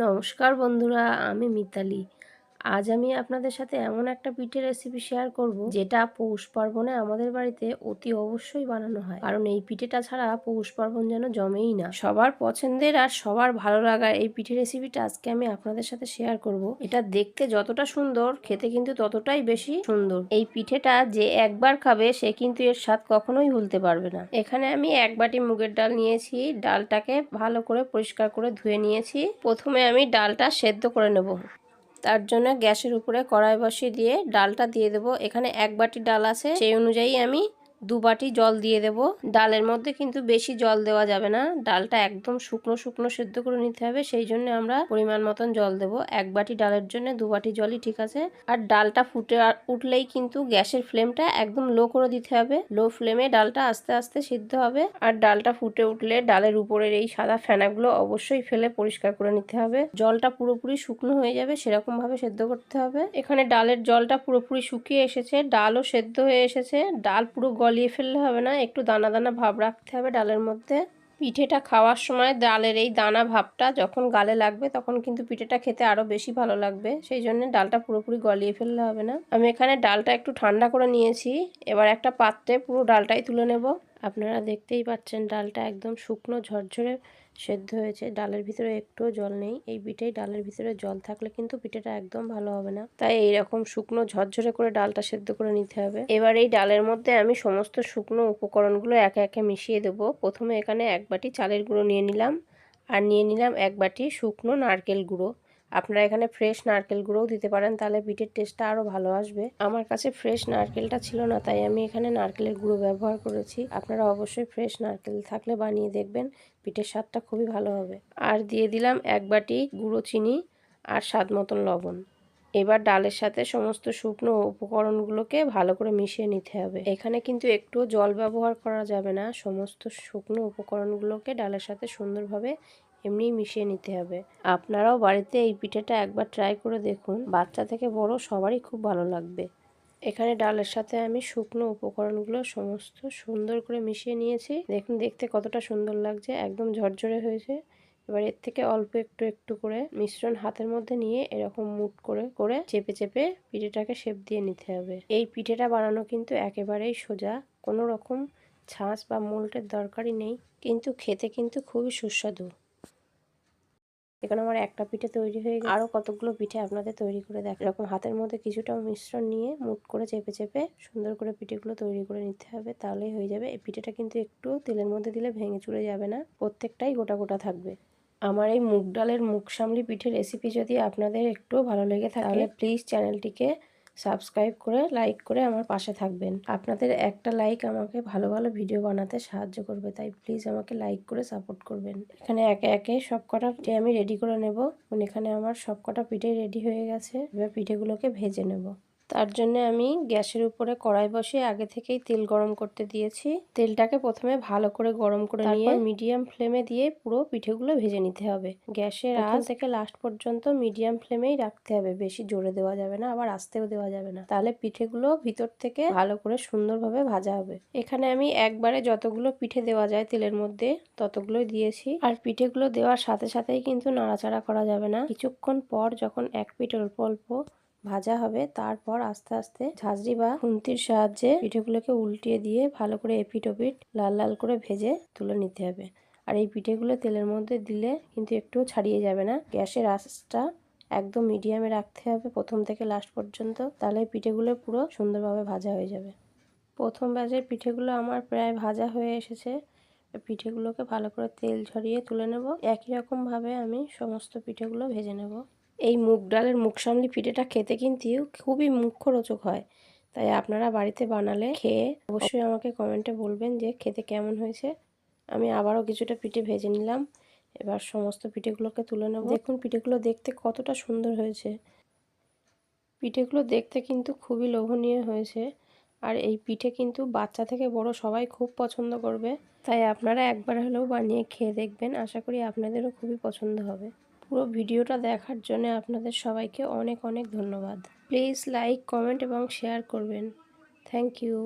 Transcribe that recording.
নমস্কার বন্ধুরা আমি মিতালি। আজ আমি আপনাদের সাথে এমন একটা পিঠের রেসিপি শেয়ার করব, যেটা পৌষ পার্বণে আমাদের বাড়িতে অতি অবশ্যই বানানো হয়। কারণ এই পিঠেটা ছাড়া পৌষ পার্বণ যেন জমেই না। সবার পছন্দের আর সবার ভালো লাগার এই পিঠের রেসিপিটা আজকে আমি আপনাদের সাথে শেয়ার করব। এটা দেখতে যতটা সুন্দর, খেতে কিন্তু ততটাই বেশি সুন্দর। এই পিঠেটা যে একবার খাবে, সে কিন্তু এর স্বাদ কখনোই ভুলতে পারবে না। এখানে আমি এক বাটি মুগের ডাল নিয়েছি। ডালটাকে ভালো করে পরিষ্কার করে ধুয়ে নিয়েছি। প্রথমে আমি ডালটা সেদ্ধ করে নেব। তার জন্য গ্যাসের উপরে কড়াই বসিয়ে দিয়ে ডালটা দিয়ে দেবো। এখানে এক বাটি ডাল আছে, সেই অনুযায়ী আমি দু বাটি জল দিয়ে দেব। ডালের মধ্যে কিন্তু বেশি জল দেওয়া যাবে না। ডালটা একদম শুকনো শুকনো সেদ্ধ করে নিতে হবে, সেই জন্য আমরা পরিমাণ মতন জল দেব। এক বাটি ডালের জন্য দু বাটি জলই ঠিক আছে। আর ডালটা ফুটে উঠলেই কিন্তু গ্যাসের ফ্লেমটা একদম লো করে দিতে হবে। লো ফ্লেমে ডালটা আস্তে আস্তে সিদ্ধ হবে। আর ডালটা ফুটে উঠলে ডালের উপরের এই সাদা ফেনাগুলো অবশ্যই ফেলে পরিষ্কার করে নিতে হবে। জলটা পুরোপুরি শুকনো হয়ে যাবে সেরকম ভাবে সেদ্ধ করতে হবে। এখানে ডালের জলটা পুরোপুরি শুকিয়ে এসেছে, ডালও সেদ্ধ হয়ে এসেছে। ডাল পুরো গলিয়ে ফেললে হবে না, একটু দানা দানা ভাব রাখতে হবে ডালের মধ্যে। পিঠেটা খাওয়ার সময় ডালের এই দানা ভাবটা যখন গালে লাগবে তখন কিন্তু পিঠেটা খেতে আরও বেশি ভালো লাগবে, সেই জন্য ডালটা পুরোপুরি গলিয়ে ফেললে হবে না। আমি এখানে ডালটা একটু ঠান্ডা করে নিয়েছি, এবার একটা পাত্রে পুরো ডালটাই তুলে নেব। আপনারা দেখতেই পাচ্ছেন ডালটা একদম শুকনো ঝরঝরে সেদ্ধ হয়েছে। ডালের ভিতরে একটুও জল নেই। এই পিঠেই ডালের ভিতরে জল থাকলে কিন্তু পিঠেটা একদম ভালো হবে না। তাই এইরকম শুকনো ঝরঝরে করে ডালটা সেদ্ধ করে নিতে হবে। এবার এই ডালের মধ্যে আমি সমস্ত শুকনো উপকরণগুলো একে একে মিশিয়ে দেবো। প্রথমে এখানে এক বাটি চালের গুঁড়ো নিয়ে নিলাম। আর নিয়ে নিলাম এক বাটি শুকনো নারকেল গুঁড়ো। আপনারা এখানে ফ্রেশ নারকেল গুঁড়োও দিতে পারেন, তাহলে পিঠের টেস্টটা আরও ভালো আসবে। আমার কাছে ফ্রেশ নারকেলটা ছিল না, তাই আমি এখানে নারকেলের গুঁড়ো ব্যবহার করেছি। আপনারা অবশ্যই ফ্রেশ নারকেল থাকলে বানিয়ে দেখবেন পিঠের স্বাদটা খুবই ভালো হবে। আর দিয়ে দিলাম এক বাটি গুঁড়ো চিনি আর স্বাদ মতন লবণ। এবার ডালের সাথে সমস্ত শুকনো উপকরণগুলোকে ভালো করে মিশিয়ে নিতে হবে। এখানে কিন্তু একটু জল ব্যবহার করা যাবে না, সমস্ত শুকনো উপকরণগুলোকে ডালের সাথে সুন্দরভাবে এমনিই মিশিয়ে নিতে হবে। আপনারাও বাড়িতে এই পিঠেটা একবার ট্রাই করে দেখুন। বাচ্চা থেকে বড় সবারই খুব ভালো লাগবে। এখানে ডালের সাথে আমি শুকনো উপকরণগুলো সমস্ত সুন্দর করে মিশিয়ে নিয়েছি। দেখুন, দেখতে কতটা সুন্দর লাগছে, একদম ঝরঝরে হয়েছে। এবার এর থেকে অল্প একটু একটু করে মিশ্রণ হাতের মধ্যে নিয়ে এরকম মুট করে করে চেপে চেপে পিঠেটাকে শেপ দিয়ে নিতে হবে। এই পিঠেটা বানানো কিন্তু একেবারেই সোজা। কোনো রকম ছাঁচ বা মোল্টের দরকারই নেই। কিন্তু খেতে কিন্তু খুবই সুস্বাদু। এখানে আমার একটা পিঠে তৈরি হয়ে গেছে। আরও কতগুলো পিঠে আপনাদের তৈরি করে দেখ এরকম হাতের মধ্যে কিছুটা মিশ্রণ নিয়ে মুট করে চেপে চেপে সুন্দর করে পিঠেগুলো তৈরি করে নিতে হবে তাহলেই হয়ে যাবে। এই পিঠেটা কিন্তু একটু তেলের মধ্যে দিলে ভেঙে চুড়ে যাবে না প্রত্যেকটাই গোটা গোটা থাকবে। আমার এই মুগ ডালের মুখ সামলি পিঠের রেসিপি যদি আপনাদের একটু ভালো লেগে থাকে তাহলে প্লিজ চ্যানেলটিকে সাবস্ক্রাইব করে লাইক করে আমার পাশে থাকবেন। আপনাদের একটা লাইক আমাকে ভালো ভালো ভিডিও বানাতে সাহায্য করবে, তাই প্লিজ আমাকে লাইক করে সাপোর্ট করবেন। এখানে একে একে সব কটা পিঠে আমি রেডি করে নেব। এখানে আমার সব কটা পিঠে রেডি হয়ে গেছে। এবার পিঠেগুলোকে ভেজে নেব। তার জন্য আমি গ্যাসের উপরে কড়াই বসিয়ে আগে থেকেই তেল গরম করতে দিয়েছি। তেলটাকে প্রথমে ভালো করে গরম করে নিয়ে মিডিয়াম ফ্লেমে দিয়ে পুরো পিঠেগুলো ভেজে নিতে হবে। গ্যাসের আঁচ থেকে লাস্ট পর্যন্ত মিডিয়াম ফ্লেমেই রাখতে হবে বেশি জোরে দেওয়া যাবে না আবার আস্তেও দেওয়া যাবে না। তাহলে পিঠেগুলো ভিতর থেকে ভালো করে সুন্দরভাবে ভাজা হবে। এখানে আমি একবারে যতগুলো পিঠে দেওয়া যায় তেলের মধ্যে ততগুলোই দিয়েছি। আর পিঠেগুলো দেওয়ার সাথে সাথেই কিন্তু নাড়াচাড়া করা যাবে না। কিছুক্ষণ পর যখন এক পিঠ অল্প অল্প ভাজা হবে, তারপর আস্তে আস্তে ঝাঁঝরি বা খুন্তির সাহায্যে পিঠেগুলোকে উল্টিয়ে দিয়ে ভালো করে এপিট ওপিট লাল লাল করে ভেজে তুলে নিতে হবে। আর এই পিঠেগুলো তেলের মধ্যে দিলে কিন্তু একটুও ছাড়িয়ে যাবে না। গ্যাসের আঁচটা একদম মিডিয়ামে রাখতে হবে প্রথম থেকে লাস্ট পর্যন্ত, তাহলে পিঠেগুলো পুরো সুন্দরভাবে ভাজা হয়ে যাবে। প্রথম ব্যাচের পিঠেগুলো আমার প্রায় ভাজা হয়ে এসেছে। পিঠেগুলোকে ভালো করে তেল ঝরিয়ে তুলে নেব। একই রকমভাবে আমি সমস্ত পিঠেগুলো ভেজে নেব। এই মুগ ডালের মুখ সামলি পিঠেটা খেতে কিন্তু খুবই মুখ্যরোচক হয়। তাই আপনারা বাড়িতে বানালে খেয়ে অবশ্যই আমাকে কমেন্টে বলবেন যে খেতে কেমন হয়েছে। আমি আবারও কিছুটা পিঠে ভেজে নিলাম। এবার সমস্ত পিঠেগুলোকে তুলে নেব। দেখুন, পিঠেগুলো দেখতে কতটা সুন্দর হয়েছে। পিঠেগুলো দেখতে কিন্তু খুবই লোভনীয় হয়েছে। আর এই পিঠে কিন্তু বাচ্চা থেকে বড় সবাই খুব পছন্দ করবে। তাই আপনারা একবার হলেও বানিয়ে খেয়ে দেখবেন। আশা করি আপনাদেরও খুবই পছন্দ হবে। পুরো ভিডিওটা দেখার জন্য আপনাদের সবাইকে অনেক অনেক ধন্যবাদ। প্লিজ লাইক, কমেন্ট এবং শেয়ার করবেন। Thank you.